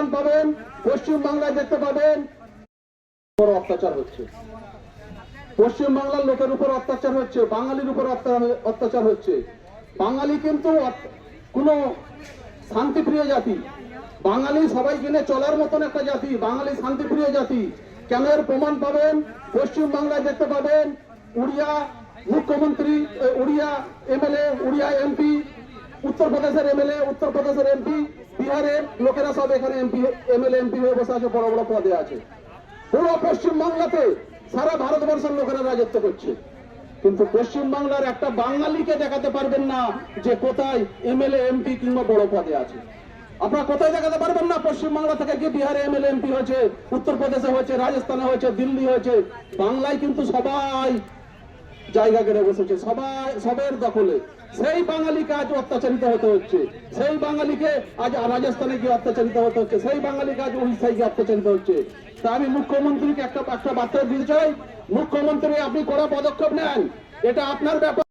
প্রমাণ পাবেন, পশ্চিম বাংলায় দেখতে পাবেন। বড় অত্যাচার হচ্ছে। পশ্চিম বাংলার লোকের উপর অত্যাচার হচ্ছে, বাঙালির উপর অত্যাচার হচ্ছে। বাঙালি কিন্তু কোনো শান্তিপ্রিয় জাতি। বাঙালি সবাই কিনে চলার মতন একটা জাতি, বাঙালি শান্তিপ্রিয় জাতি। কেন এর প্রমাণ পাবেন? পশ্চিম বাংলায় দেখতে পাবেন, উড়িয়া মুখ্যমন্ত্রী উড়িয়া এমএলএ, উড়িয়া এমপি উত্তরপ্রদেশের এমএলএ উত্তরপ্রদেশের এমপি, বিহারের লোকেরা সব এখানে এমপি, এমএলএ, এমপি হয়ে বসে আছে, বড় বড় পদে আছে। পুরো পশ্চিমবাংলাতে সারা ভারতবর্ষের লোকেরা রাজত্ব করছে। কিন্তু পশ্চিম বাংলার একটা বাঙালিকে দেখাতে পারবেন না যে কোথায় এমএলএ, এমপি কিংবা বড় পদে আছে। আপনারা কোথায় দেখাতে পারবেন না? পশ্চিম বাংলা থেকে গিয়ে বিহারে এমএলএ, এমপি হয়েছে উত্তরপ্রদেশে হয়েছে, রাজস্থানে হয়েছে, দিল্লি হয়েছে। বাংলায় কিন্তু সবাই জায়গা কেড়ে বসেছে। সবাই সবের দখলে। সেই বাঙালিকে আজ অত্যাচারিত হতে হচ্ছে। সেই বাঙালিকে আজ রাজস্থানে গিয়ে অত্যাচারিত হতে হচ্ছে। সেই বাঙালিকে আজ উড়িষ্যায় গিয়ে অত্যাচারিত হচ্ছে। তা আমি মুখ্যমন্ত্রীকে একটা একটা বার্তা দিতে চাই। মুখ্যমন্ত্রী, আপনি কড়া পদক্ষেপ নেন। এটা আপনার ব্যাপার।